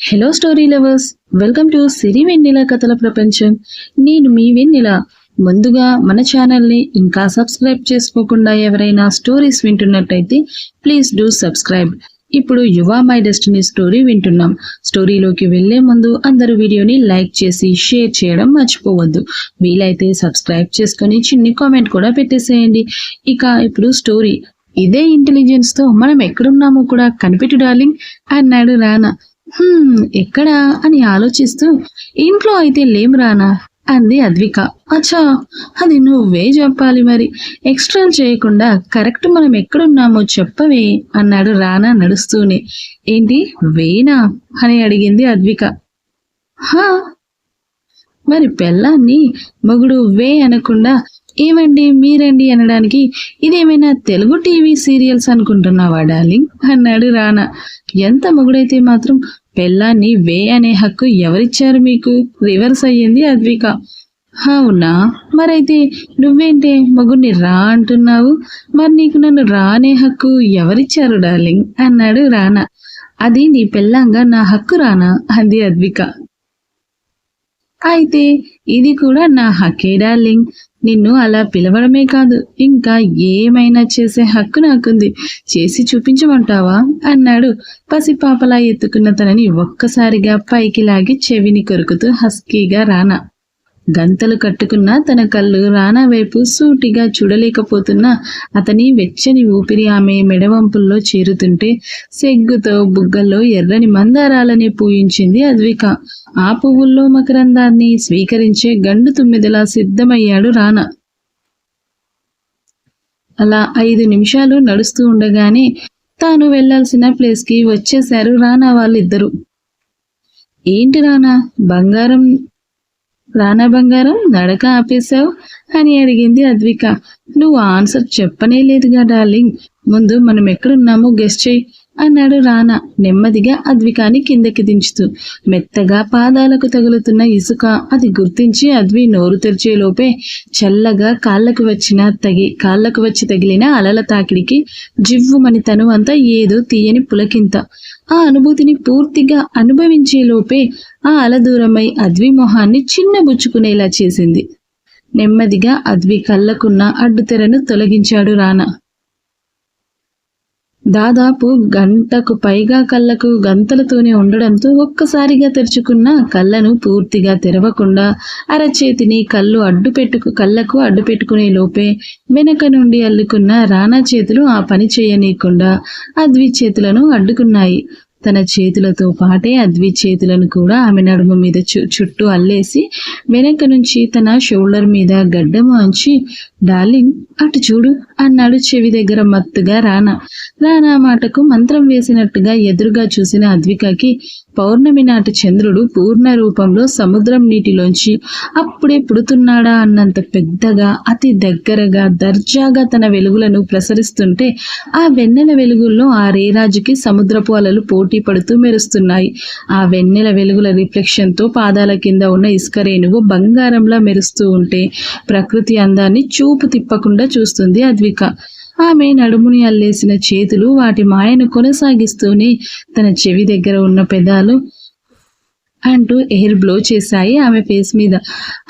Hello story lovers welcome to Siri Vennela కథల ప్రపంచం నేను మీ వెన్నెల. ముందుగా మన ఛానల్ని ఇంకా సబ్స్క్రైబ్ చేసుకోకుండా ఎవరైనా స్టోరీస్ వింటున్నట్టయితే ప్లీజ్ డూ సబ్స్క్రైబ్ ఇప్పుడు యువ మై డెస్టినీ స్టోరీ వింటున్నాం. స్టోరీలోకి వెళ్ళే ముందు అందరూ వీడియోని లైక్ చేసి షేర్ చేయడం మర్చిపోవద్దు. వీలైతే సబ్స్క్రైబ్ చేసుకొని చిన్ని కామెంట్ కూడా పెట్టేసేయండి. ఇక ఇప్పుడు స్టోరీ ఇదే ఇంటెలిజెన్స్తో మనం ఎక్కడున్నామో కూడా కనిపెట్టు డార్లింగ్ అన్నాడు రానా. ఎక్కడా అని ఆలోచిస్తూ ఇంట్లో అయితే లేం రానా? అంది అద్విక. అచ్చా అది నువ్వే చెప్పాలి మరి. ఎక్స్ట్రా చేయకుండా కరెక్ట్ మనం ఎక్కడున్నామో చెప్పవే అన్నాడు రానా నడుస్తూనే. ఏంటి వేనా అని అడిగింది అద్విక. హా మరి పెళ్ళాన్ని మొగుడు వే అనకుండా ఏమండి మీరండి అనడానికి ఇదేమైనా తెలుగు టీవీ సీరియల్స్ అనుకుంటున్నావా డార్లింగ్? అన్నాడు రానా. ఎంత మొగుడైతే మాత్రం పెళ్ళాన్ని వే అనే హక్కు ఎవరిచ్చారు మీకు? రివర్స్ అయ్యింది అద్విక. అవునా? మరైతే నువ్వేంటే మొగుడిని రా అంటున్నావు? మరి నీకు నన్ను రానే హక్కు ఎవరిచ్చారు డార్లింగ్? అన్నాడు రానా. అది నీ పెళ్ళంగా నా హక్కు రానా? అంది అద్విక. అయితే ఇది కూడా నా హక్కే డార్లింగ్. నిన్ను అలా పిలవడమే కాదు ఇంకా ఏమైనా చేసే హక్కు నాకుంది. చేసి చూపించమంటావా? అన్నాడు. పసిపాపలా ఎత్తుకున్న తనని ఒక్కసారిగా పైకి లాగి చెవిని కొరుకుతూ హస్కీగా రానా. గంతలు కట్టుకున్న తన కళ్ళు రానా వైపు సూటిగా చూడలేకపోతున్నా అతని వెచ్చని ఊపిరి ఆమె మెడవంపుల్లో చేరుతుంటే సెగ్గుతో బుగ్గల్లో ఎర్రని మందారాలని పూయించింది అద్విక. ఆ పువ్వుల్లో మకరందాన్ని స్వీకరించే గండు తుమ్మిదలా సిద్ధమయ్యాడు రానా. అలా ఐదు నిమిషాలు నడుస్తూ ఉండగానే తాను వెళ్ళాల్సిన ప్లేస్కి వచ్చేశారు రానా వాళ్ళిద్దరూ. ఏంటి రానా? బంగారం రానా బంగారం నడక ఆపేశావు? అని అడిగింది అద్విక. నువ్వు ఆన్సర్ చెప్పనే లేదుగా డార్లింగ్. ముందు మనం ఎక్కడున్నామో గెస్ట్ చేయి అన్నాడు రానా నెమ్మదిగా అద్వికాని కిందకి దించుతూ. మెత్తగా పాదాలకు తగులుతున్న ఇసుక అది గుర్తించి అద్వి నోరు తెరిచే లోపే చల్లగా కాళ్ళకు వచ్చిన తగి కాళ్ళకు వచ్చి తగిలిన అలల తాకిడికి జివ్వుమని తను అంతా ఏదో తీయని పులకింత. ఆ అనుభూతిని పూర్తిగా అనుభవించే లోపే ఆ అల దూరమై అద్వి మొహాన్ని చిన్నబుచ్చుకునేలా చేసింది. నెమ్మదిగా అద్వి కళ్ళకున్న అడ్డుతెరను తొలగించాడు రానా. దాదాపు గంటకు పైగా కళ్ళకు గంతలతోనే ఉండడంతో ఒక్కసారిగా తెరుచుకున్న కళ్ళను పూర్తిగా తెరవకుండా అరచేతిని కళ్ళు అడ్డు పెట్టుకు కళ్ళకు అడ్డు పెట్టుకునే లోపే వెనక నుండి అల్లుకున్న రానా చేతులు ఆ పని చేయనీయకుండా అద్వి చేతులను అడ్డుకున్నాయి. తన చేతులతో పాటే అద్వి చేతులను కూడా ఆమె నడుము మీద చు చుట్టూ అల్లేసి వెనక నుంచి తన షోల్డర్ మీద గడ్డము అంచి డార్లింగ్ అటు చూడు అన్నాడు చెవి దగ్గర మత్తుగా రానా. రానా మాటకు మంత్రం వేసినట్టుగా ఎదురుగా చూసిన అద్వికకి పౌర్ణమి నాటి చంద్రుడు పూర్ణ రూపంలో సముద్రం నీటిలోంచి అప్పుడే పుడుతున్నాడా అన్నంత పెద్దగా అతి దగ్గరగా దర్జాగా తన వెలుగులను ప్రసరిస్తుంటే ఆ వెన్నెల వెలుగుల్లో ఆ రేరాజుకి సముద్రపు అలలు పోటీ పడుతూ మెరుస్తున్నాయి. ఆ వెన్నెల వెలుగుల రిఫ్లెక్షన్తో పాదాల కింద ఉన్న ఇసుక రేణువు బంగారంలా మెరుస్తూ ఉంటే ప్రకృతి అందాన్ని చూపు తిప్పకుండా చూస్తుంది అద్విక. ఆమె నడుముని అల్లేసిన చేతులు వాటి మాయను కొనసాగిస్తూనే తన చెవి దగ్గర ఉన్న పెదాలు అంటూ ఎయిర్ బ్లో చేశాయి. ఆమె ఫేస్ మీద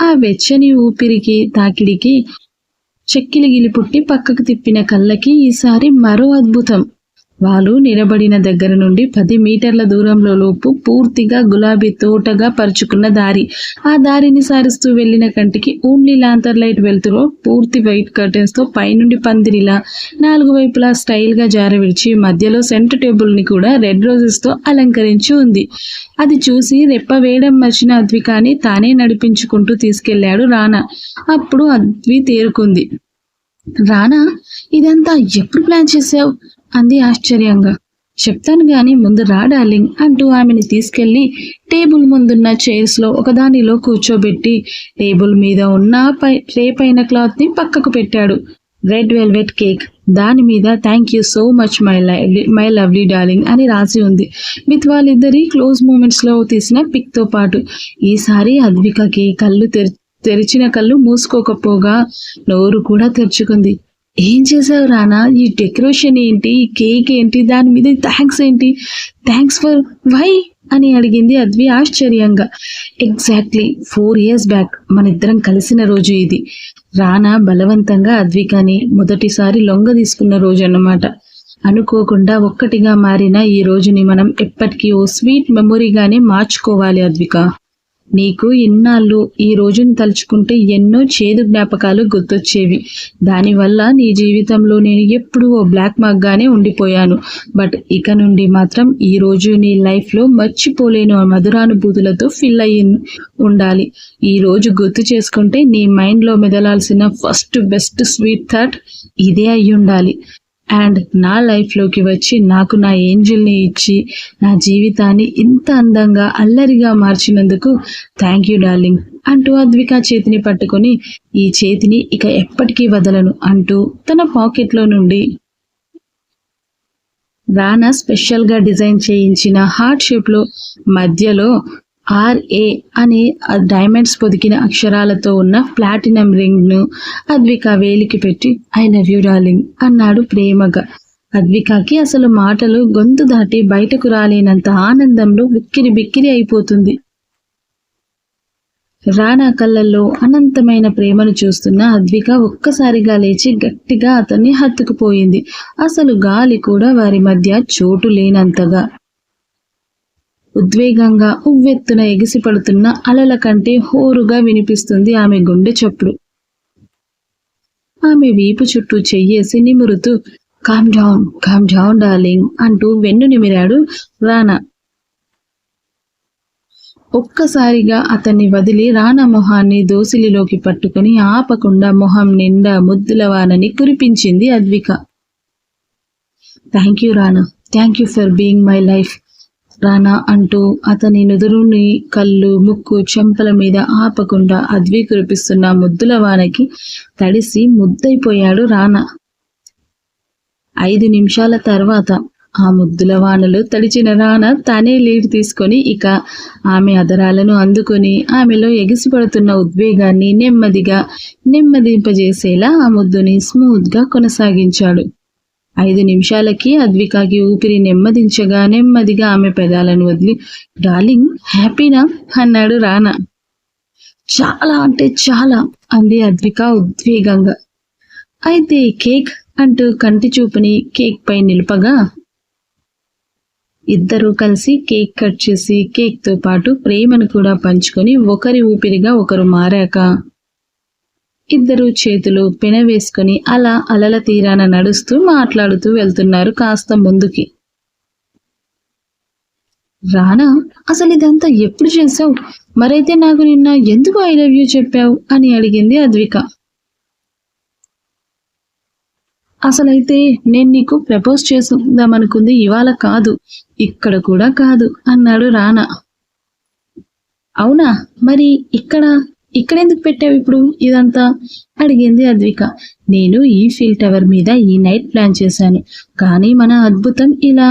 ఆ వెచ్చని ఊపిరికి తాకిడికి చెక్కిలి గిలిపుట్టి పక్కకు తిప్పిన కళ్ళకి ఈసారి మరో అద్భుతం. వాళ్ళు నిలబడిన దగ్గర నుండి పది మీటర్ల దూరంలో లోపు పూర్తిగా గులాబీ తోటగా పరుచుకున్న దారి. ఆ దారిని సారిస్తూ వెళ్ళిన కంటికి ఓన్లీ లాంతర్ లైట్ వెళ్తులో పూర్తి వైట్ కర్టెన్స్తో పైనుండి పందిరిలా నాలుగు వైపులా స్టైల్గా జారవిడిచి మధ్యలో సెంటర్ టేబుల్ని కూడా రెడ్ రోజెస్తో అలంకరించి ఉంది. అది చూసి రెప్ప వేయడం మర్చిన అద్వికాని తానే నడిపించుకుంటూ తీసుకెళ్ళాడు రానా. అప్పుడు అద్వి తేరుకుంది. రానా ఇదంతా ఎప్పుడు ప్లాన్ చేసావు అంది ఆశ్చర్యంగా. చెప్తాను గాని ముందు రా డార్లింగ్ అంటూ ఆమెని తీసుకెళ్ళి టేబుల్ ముందున్న చైర్స్లో ఒకదానిలో కూర్చోబెట్టి టేబుల్ మీద ఉన్న పై ట్రే పైన క్లాత్ని పక్కకు పెట్టాడు. Red velvet cake. దాని మీద thank you so much my my lovely darling అని రాసి ఉంది. విత్ వాళ్ళిద్దరి క్లోజ్ మూమెంట్స్లో తీసిన పిక్తో పాటు ఈసారి అద్వికకి కళ్ళు తెరి తెరిచిన కళ్ళు మూసుకోకపోగా నోరు కూడా తెరుచుకుంది. ఏం చేసావు రానా? ఈ డెకరేషన్ ఏంటి? ఈ కేక్ ఏంటి? దాని మీద థ్యాంక్స్ ఏంటి? Thanks for why? అని అడిగింది అద్వి ఆశ్చర్యంగా. ఎగ్జాక్ట్లీ ఫోర్ ఇయర్స్ బ్యాక్ మన ఇద్దరం కలిసిన రోజు ఇది. రానా బలవంతంగా అద్వికాని మొదటిసారి లొంగ తీసుకున్న రోజు అన్నమాట అనుకోకుండా ఒక్కటిగా మారిన ఈ రోజుని మనం ఎప్పటికీ ఓ స్వీట్ మెమొరీగానే మార్చుకోవాలి అద్విక. నీకు ఇన్నాళ్ళు ఈ రోజుని తలుచుకుంటే ఎన్నో చేదు జ్ఞాపకాలు గుర్తొచ్చేవి. దానివల్ల నీ జీవితంలో నేను ఎప్పుడూ ఓ బ్లాక్ మార్క్గానే ఉండిపోయాను. బట్ ఇక నుండి మాత్రం ఈ రోజు నీ లైఫ్లో మర్చిపోలేను మర్చిపోలేని ఆ మధురానుభూతులతో ఫిల్ అయ్యి ఉండాలి. ఈ రోజు గుర్తు చేసుకుంటే నీ మైండ్లో మెదలాల్సిన ఫస్ట్ బెస్ట్ స్వీట్ థాట్ ఇదే అయి ఉండాలి అండ్ నా లైఫ్లోకి వచ్చి నాకు నా ఏంజిల్ని ఇచ్చి నా జీవితాన్ని ఇంత అందంగా అల్లరిగా మార్చినందుకు థ్యాంక్ యూ డార్లింగ్ అంటూ అద్విక చేతిని పట్టుకొని ఈ చేతిని ఇక ఎప్పటికీ వదలను అంటూ తన పాకెట్లో నుండి రానా స్పెషల్గా డిజైన్ చేయించిన హార్ట్ షేప్లో మధ్యలో ఆర్ఏ అనే డైమండ్స్ పొదికిన అక్షరాలతో ఉన్న ప్లాటినం రింగ్ను అద్విక వేలికి పెట్టి ఐ లవ్ యూ డార్లింగ్ అన్నాడు ప్రేమగా. అద్వికకి అసలు మాటలు గొంతు దాటి బయటకు రాలేనంత ఆనందంలో విక్కిరి బిక్కిరి అయిపోతుంది. రానా కళ్ళల్లో అనంతమైన ప్రేమను చూస్తున్న అద్విక ఒక్కసారిగా లేచి గట్టిగా అతన్ని హత్తుకుపోయింది. అసలు గాలి కూడా వారి మధ్య చోటు లేనంతగా. ఉద్వేగంగా ఉవ్వెత్తున ఎగిసిపడుతున్న అలల కంటే హోరుగా వినిపిస్తుంది ఆమె గుండె చప్పుడు. ఆమె వీపు చుట్టూ చెయ్యేసి నిమురుతూ calm down calm down darling అంటూ వెన్ను నిమిరాడు రానా. ఒక్కసారిగా అతన్ని వదిలి రానా మొహాన్ని దోసిలిలోకి పట్టుకుని ఆపకుండా మొహం నిండా ముద్దులవానని కురిపించింది Advika. Thank you Rana thank you for being my life Rana అంటూ అతని నుదురుని కళ్ళు ముక్కు చెంపల మీద ఆపకుండా అద్వి కురిపిస్తున్న ముద్దుల వానకి తడిసి ముద్దైపోయాడు రానా. ఐదు నిమిషాల తర్వాత ఆ ముద్దుల వానలో తడిచిన రానా తానే లీడ్ తీసుకొని ఇక ఆమె అదరాలను అందుకొని ఆమెలో ఎగిసిపడుతున్న ఉద్వేగాన్ని నెమ్మదిగా నెమ్మదింపజేసేలా ఆ ముద్దుని స్మూత్గా కొనసాగించాడు. ఐదు నిమిషాలకి అద్వికాకి ఊపిరి నెమ్మదించగా నెమ్మదిగా ఆమె పెదాలను వదిలి డార్లింగ్ హ్యాపీనా? అన్నాడు రానా. చాలా అంటే చాలా అంది అద్విక ఉద్వేగంగా. అయితే కేక్? అంటూ కంటి చూపుని కేక్ పై నిలుపగా ఇద్దరూ కలిసి కేక్ కట్ చేసి కేక్తో పాటు ప్రేమను కూడా పంచుకొని ఒకరి ఊపిరిగా ఒకరు మారాక ఇద్దరు చేతులు పెనవేసుకుని అలా అలల తీరాన నడుస్తూ మాట్లాడుతూ వెళ్తున్నారు కాస్త ముందుకి. రానా అసలు ఇదంతా ఎప్పుడు చేసావు మరైతే నాకు నిన్న ఎందుకు ఐ లవ్ యూ చెప్పావు? అని అడిగింది అద్విక. అసలైతే నేను నీకు ప్రపోజ్ చేద్దామనుకుంది ఇవాళ కాదు ఇక్కడ కూడా కాదు అన్నాడు రానా. అవునా? మరి ఇక్కడ ఇక్కడ ఎందుకు పెట్టావు ఇప్పుడు? ఇదంతా? అడిగింది అద్విక. నేను ఈ ఫీల్ టవర్ మీద ఈ నైట్ ప్లాన్ చేశాను. కానీ మన అద్భుతం ఇలా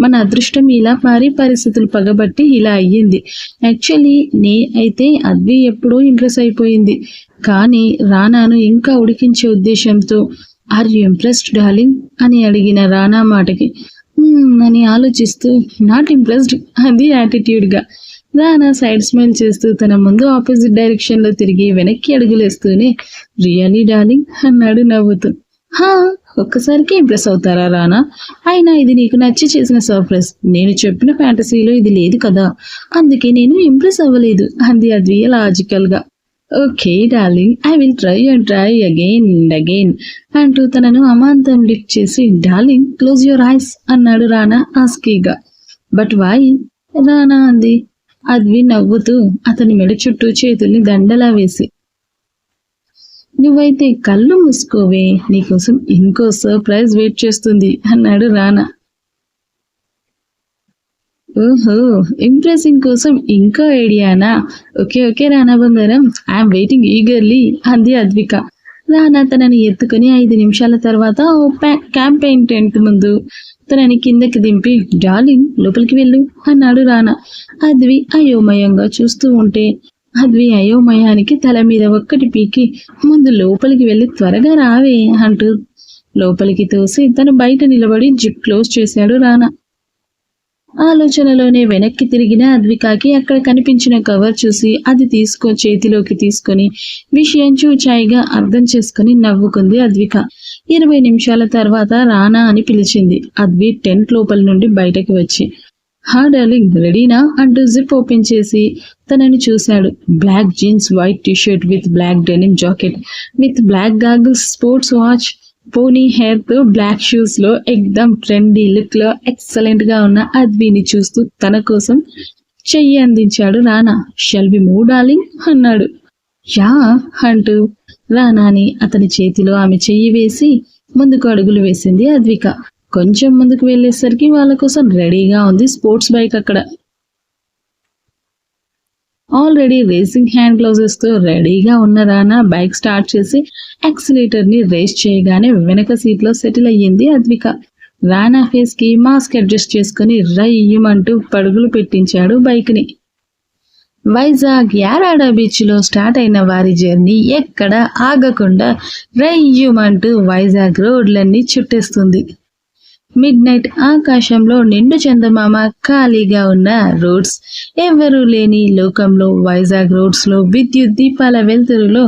మన అదృష్టం ఇలా మారి పరిస్థితులు పగబట్టి ఇలా అయ్యింది. యాక్చువల్లీ నే అయితే అద్వి ఎప్పుడూ ఇంప్రెస్ అయిపోయింది. కానీ రానాను ఇంకా ఉడికించే ఉద్దేశంతో ఆర్ యు ఇంప్రెస్డ్ డార్లింగ్ అని అడిగిన రానా మాటకి hmm, అని ఆలోచిస్తూ నాట్ ఇంప్రెస్డ్ అది యాటిట్యూడ్గా రానా సైడ్ స్మైల్ చేస్తూ తన ముందు ఆపోజిట్ డైరెక్షన్లో తిరిగి వెనక్కి అడుగులేస్తూనే రియలీ డార్లింగ్ అన్నాడు నవ్వుతూ. హా ఒక్కసారికి ఇంప్రెస్ అవుతారా రానా? అయినా ఇది నీకు నచ్చి చేసిన సర్ప్రైజ్ నేను చెప్పిన ఫ్యాంటసీలో ఇది లేదు కదా. అందుకే నేను ఇంప్రెస్ అవ్వలేదు అంది అద్వియ లాజికల్గా. Okay darling I will try and try again and again అంటూ తనను అమాంతం లిఫ్ట్ చేసి డార్లింగ్ క్లోజ్ యువర్ ఐస్ అన్నాడు రానా ఆస్కీగా బట్ వై రానా అంది. అద్వి నవ్వుతూ అతని మెడ చుట్టూ చేతుల్ని దండలా వేసి నువ్వైతే కళ్ళు మూసుకోవే నీకోసం ఇంకో సర్ప్రైజ్ వెయిట్ చేస్తుంది అన్నాడు రానా. ఓహో ఇంప్రెసింగ్ కోసం ఇంకో ఐడియానా? ఓకే ఓకే రానా బంగారం ఐఎమ్ వెయిటింగ్ ఈగర్లీ అంది అద్విక. రానా తనని ఎత్తుకుని ఐదు నిమిషాల తర్వాత ఓ ప్యా- క్యాంపెయిన్ టెంట్ ముందు తనని కిందకి దింపి డార్లింగ్ లోపలికి వెళ్ళు అన్నాడు రానా. అద్వి అయోమయంగా చూస్తూ ఉంటే అద్వి అయోమయానికి తల మీద ఒక్కటి పీకి ముందు లోపలికి వెళ్ళి త్వరగా రావే అంటూ లోపలికి తోసి తను బయట నిలబడి జిప్ క్లోజ్ చేశాడు రానా. ఆలోచనలోనే వెనక్కి తిరిగిన అద్వికాకి అక్కడ కనిపించిన కవర్ చూసి అది తీసుకో చేతిలోకి తీసుకొని విషయం చూచాయిగా అర్థం చేసుకుని నవ్వుకుంది అద్విక. ఇరవై నిమిషాల తర్వాత రానా అని పిలిచింది. అద్వి టెంట్ లోపల నుండి బయటకు వచ్చి హా డార్లింగ్ రెడీనా? అంటూ జిప్ ఓపెన్ చేసి తనని చూశాడు. Black jeans white t shirt with black denim jacket with black goggles sports watch pony హెయిర్తో black షూస్లో ఎక్దమ్ trendy లుక్లో ఎక్సలెంట్గా ఉన్న అద్విని చూస్తూ తన కోసం చెయ్యి అందించాడు రానా. Shall we darling? అన్నాడు. యా అంటూ రానాని అతని చేతిలో ఆమె చెయ్యి వేసి ముందుకు అడుగులు వేసింది అద్విక. కొంచెం ముందుకు వెళ్ళేసరికి వాళ్ళ కోసం రెడీగా ఉంది స్పోర్ట్స్ బైక్ అక్కడ. ఆల్రెడీ రేసింగ్ హ్యాండ్ గ్లౌజెస్తో రెడీగా ఉన్న రానా బైక్ స్టార్ట్ చేసి యాక్సిలేటర్ని రేస్ చేయగానే వెనక సీట్లో సెటిల్ అయ్యింది అద్విక. రానా ఫేస్కి మాస్క్ అడ్జస్ట్ చేసుకుని రయ్యమంటూ పడుగులు పెట్టించాడు బైక్ని. వైజాగ్ యారాడ బీచ్లో స్టార్ట్ అయిన వారి జర్నీ ఎక్కడ ఆగకుండా రయ్యమంటూ వైజాగ్ రోడ్లన్నీ చుట్టేస్తుంది. మిడ్ నైట్ ఆకాశంలో నిండు చందమామ ఖాళీగా ఉన్న రోడ్స్. ఎవరూ లేని లోకంలో వైజాగ్ రోడ్స్లో విద్యుత్ దీపాల వెలుతురులో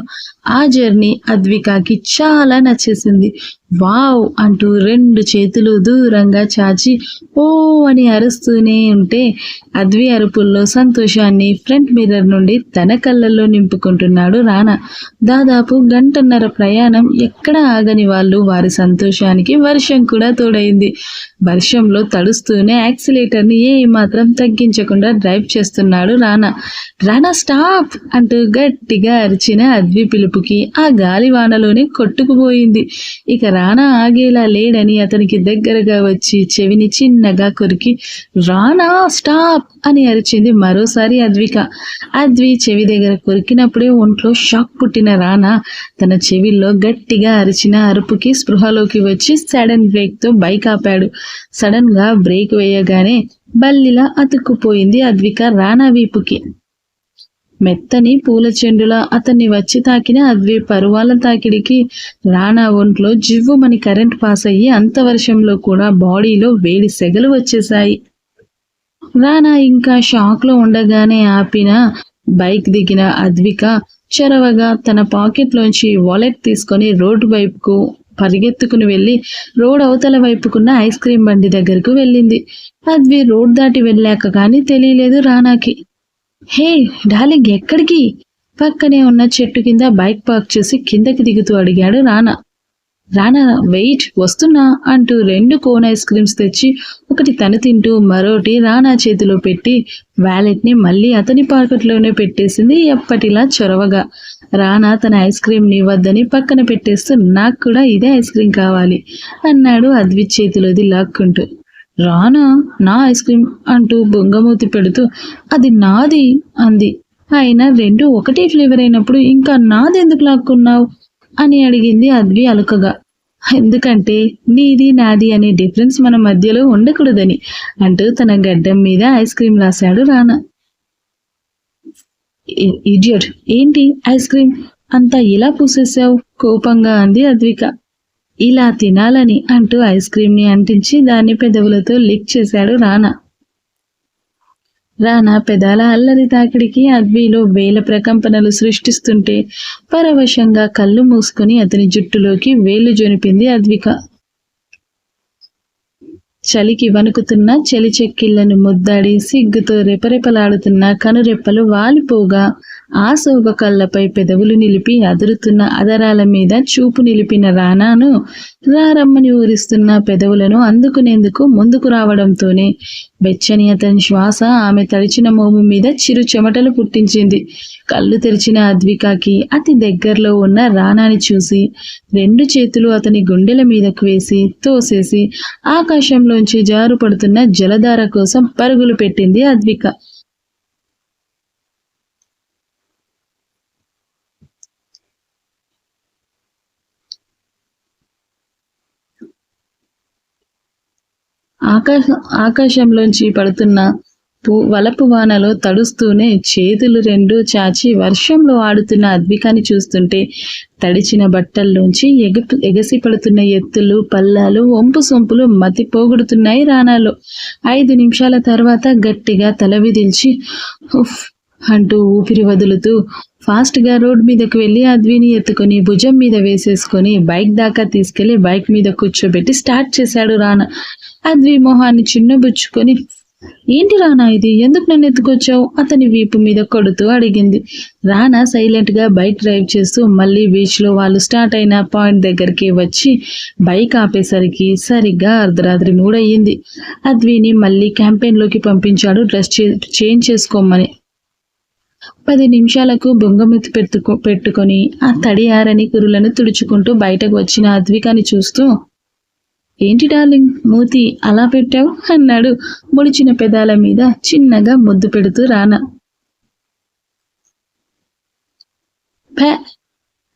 ఆ జర్నీ అద్వికాకి చాలా నచ్చేసింది. వావ్ అంటూ రెండు చేతులు దూరంగా చాచి ఓ అని అరుస్తూనే ఉంటే అద్వి అరుపుల్లో సంతోషాన్ని ఫ్రంట్ మిర్రర్ నుండి తన కళ్ళల్లో నింపుకుంటున్నాడు రానా. దాదాపు గంటన్నర ప్రయాణం ఎక్కడ ఆగని వాళ్ళు వారి సంతోషానికి వర్షం కూడా తోడైంది. వర్షంలో తడుస్తూనే యాక్సిలేటర్ని ఏ మాత్రం తగ్గించకుండా డ్రైవ్ చేస్తున్నాడు రానా. రానా స్టాప్! అంటూ గట్టిగా అరిచిన అద్వి పిలుపుకి ఆ గాలివానలోనే కొట్టుకుపోయింది. ఇక రానా ఆగేలా లేడని అతనికి దగ్గరగా వచ్చి చెవిని చిన్నగా కొరికి రానా స్టాప్! అని అరిచింది మరోసారి అద్విక. అద్వి చెవి దగ్గర కొరికినప్పుడే ఒంట్లో షాక్ పుట్టిన రానా తన చెవిల్లో గట్టిగా అరిచిన అరుపుకి స్పృహలోకి వచ్చి సడన్ బ్రేక్తో బైక్ ఆపాడు. సడన్గా బ్రేక్ వేయగానే బల్లిలా అతుక్కుపోయింది అద్విక రానా వీపుకి. మెత్తని పూల చెండులా అతన్ని వచ్చి తాకిన అద్వి పరువాల తాకిడికి రానా ఒంట్లో జివ్వుమని కరెంట్ పాస్ అయ్యి అంత వర్షంలో కూడా బాడీలో వేడి సెగలు వచ్చేశాయి. రానా ఇంకా షాక్లో ఉండగానే ఆపిన బైక్ దిగిన అద్విక చొరవగా తన పాకెట్లోంచి వాలెట్ తీసుకొని రోడ్డు వైపుకు పరిగెత్తుకుని వెళ్ళి రోడ్ అవతల వైపుకున్న ఐస్ క్రీం బండి దగ్గరకు వెళ్ళింది. అద్వి రోడ్ దాటి వెళ్ళాక కానీ తెలియలేదు రానాకి హే డార్లింగ్ ఎక్కడికి? పక్కనే ఉన్న చెట్టు కింద బైక్ పార్క్ చేసి కిందకి దిగుతూ అడిగాడు రానా. రానా వెయిట్ వస్తున్నా అంటూ రెండు కోన్ ఐస్ క్రీమ్స్ తెచ్చి ఒకటి తను తింటూ మరోటి రానా చేతిలో పెట్టి వ్యాలెట్ని మళ్ళీ అతని పాకెట్లోనే పెట్టేసింది ఎప్పటిలా చొరవగా. రానా తన ఐస్ క్రీమ్ని వద్దని పక్కన పెట్టేస్తూ నాకు కూడా ఇదే ఐస్ క్రీమ్ కావాలి అన్నాడు అద్విత్ చేతిలోది లాక్కుంటూ. రానా నా ఐస్ క్రీమ్ అంటూ బొంగమూతి పెడుతూ అది నాది అంది. అయినా రెండు ఒకటే ఫ్లేవర్ అయినప్పుడు ఇంకా నాదెందుకు లాక్కున్నావు? అని అడిగింది అద్వి అలుకగా. ఎందుకంటే నీది నాది అనే డిఫరెన్స్ మన మధ్యలో ఉండకూడదని అంటూ తన గడ్డం మీద ఐస్ క్రీమ్ రాశాడు రానా. ఇడియట్ ఏంటి ఐస్ క్రీమ్? అంతా ఇలా పూసేసావు కోపంగా అంది అద్విక. ఇలా తినాలని అంటూ ఐస్ క్రీమ్ని అంటించి దాన్ని పెదవులతో లిక్ చేశాడు రానా. రానా పెదాల అల్లరి తాకిడికి అద్విలో వేల ప్రకంపనలు సృష్టిస్తుంటే పరవశంగా కళ్ళు మూసుకుని అతని జుట్టులోకి వేలు జొనిపింది అద్విక. చలికి వణుకుతున్న చలి చెక్కిళ్ళను ముద్దాడి సిగ్గుతో రెపరెపలాడుతున్న కనురెప్పలు వాలిపోగా ఆ శోక కళ్ళపై పెదవులు నిలిపి అదురుతున్న అదరాల మీద చూపు నిలిపిన రానాను రారమ్మని ఊరిస్తున్న పెదవులను అందుకునేందుకు ముందుకు రావడంతోనే బెచ్చని అతని శ్వాస ఆమె తడిచిన మోము మీద చిరు చెమటలు పుట్టించింది. కళ్ళు తెరిచిన అద్వికాకి అతి దగ్గరలో ఉన్న రానాని చూసి రెండు చేతులు అతని గుండెల మీదకు వేసి తోసేసి ఆకాశంలోంచి జారుపడుతున్న జలధార కోసం పరుగులు పెట్టింది అద్విక. ఆకాశ ఆకాశంలోంచి పడుతున్న పూ వలపు వానలో తడుస్తూనే చేతులు రెండు చాచి వర్షంలో ఆడుతున్న అద్వికాన్ని చూస్తుంటే తడిచిన బట్టల్లోంచి ఎగ ఎగసి పడుతున్న ఎత్తులు పల్లాలు వంపు సొంపులు మతి పోగొడుతున్నాయి రాణాలు. ఐదు నిమిషాల తర్వాత గట్టిగా తల విదిల్చి ఉఫ్ అంటూ ఊపిరి వదులుతూ ఫాస్ట్గా రోడ్ మీదకు వెళ్ళి అద్విని ఎత్తుకొని భుజం మీద వేసేసుకొని బైక్ దాకా తీసుకెళ్ళి బైక్ మీద కూర్చోబెట్టి స్టార్ట్ చేశాడు రానా అద్వి మొహాన్ని చిన్నబుచ్చుకొని ఏంటి రానా ఇది? ఎందుకు నన్ను ఎత్తుకొచ్చావు? అతని వీపు మీద కొడుతూ అడిగింది. రానా సైలెంట్గా బైక్ డ్రైవ్ చేస్తూ మళ్ళీ బీచ్లో వాళ్ళు స్టార్ట్ అయిన పాయింట్ దగ్గరికి వచ్చి బైక్ ఆపేసరికి సరిగ్గా అర్ధరాత్రి మూడయ్యింది. అద్విని మళ్ళీ క్యాంపెయిన్లోకి పంపించాడు డ్రెస్ చేంజ్ చేసుకోమని. పది నిమిషాలకు బొంగమెత్తి పెట్టుకో పెట్టుకొని ఆ తడి ఆరని కురులను తుడుచుకుంటూ బయటకు వచ్చిన అద్వికాని చూస్తూ ఏంటి డార్లింగ్? మూతి అలా పెట్టావు? అన్నాడు ముడిచిన పెదాల మీద చిన్నగా ముద్దు పెడుతూ రానా.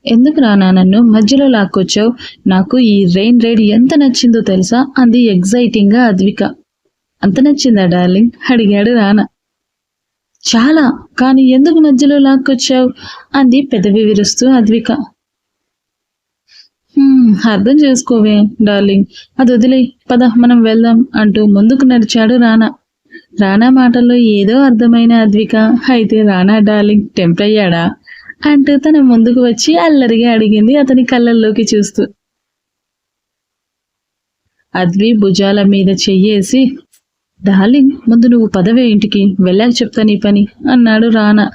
ఎందుకు రానా నన్ను? మధ్యలో లాక్కొచ్చావు. నాకు ఈ రెయిన్ రైడ్ ఎంత నచ్చిందో తెలుసా? అంది ఎగ్జైటింగ్గా అద్విక. అంత నచ్చిందా డార్లింగ్? అడిగాడు రానా. చాలా కానీ ఎందుకు మధ్యలో లాక్కొచ్చావు? అంది పెదవి విరుస్తూ అద్విక. అర్థం చేసుకోవే డార్లింగ్. అది వదిలే పద మనం వెళ్దాం అంటూ ముందుకు నడిచాడు రానా. రానా మాటల్లో ఏదో అర్థమైన అద్విక. అయితే రానా డార్లింగ్ టెంప్ అయ్యాడా అంటూ తన ముందుకు వచ్చి అల్లరిగా అడిగింది అతని కళ్ళల్లోకి చూస్తూ. అద్వి భుజాల మీద చెయ్యేసి డార్లింగ్ ముందు నువ్వు పదవే ఇంటికి వెళ్ళాక చెప్తా నీ పని అన్నాడు రానా.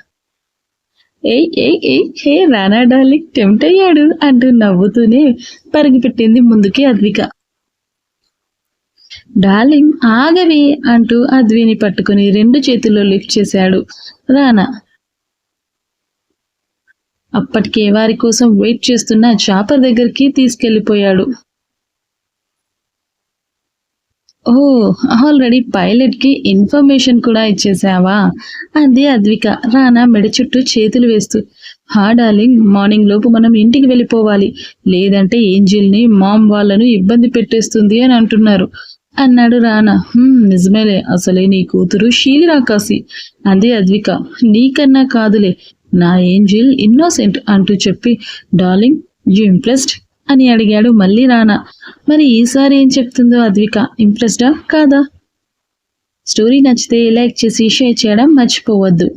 ఏయ్ ఏయ్ ఏయ్ హే రానా డార్లింగ్ టెంప్ట్ అయ్యాడు అంటూ నవ్వుతూనే పరిగిపెట్టింది ముందుకి అద్విక. డార్లింగ్ ఆగవే అంటూ అద్విని పట్టుకుని రెండు చేతుల్లో లిఫ్ట్ చేశాడు రానా. అప్పటికే వారి కోసం వెయిట్ చేస్తున్న చాపర్ దగ్గరికి తీసుకెళ్ళిపోయాడు ఓ ఆల్రెడీ పైలట్కి ఇన్ఫర్మేషన్ కూడా ఇచ్చేసావా? అంది అద్విక. రానా మెడ చుట్టూ చేతులు వేస్తూ. హా డార్లింగ్ మార్నింగ్ లోపు మనం ఇంటికి వెళ్ళిపోవాలి. లేదంటే ఏంజిల్ని మామ్ వాళ్ళను ఇబ్బంది పెట్టేస్తుంది అని అంటున్నారు. అన్నాడు రానా. "హ్మ్, నిజమేలే. అసలే నీ కూతురు షీలి రాకాసి అంది అద్విక. నీకన్నా కాదులే. నా ఏంజిల్ ఇన్నోసెంట్ అంటూ చెప్పి డార్లింగ్ యు ఇంప్రెస్డ్ అని అడిగాడు మళ్ళీ రానా. మరి ఈసారి ఏం చెప్తుందో అద్విక? ఇంప్రెస్డా? కాదా? స్టోరీ నచ్చితే లైక్ చేసి షేర్ చేయడం మర్చిపోవద్దు.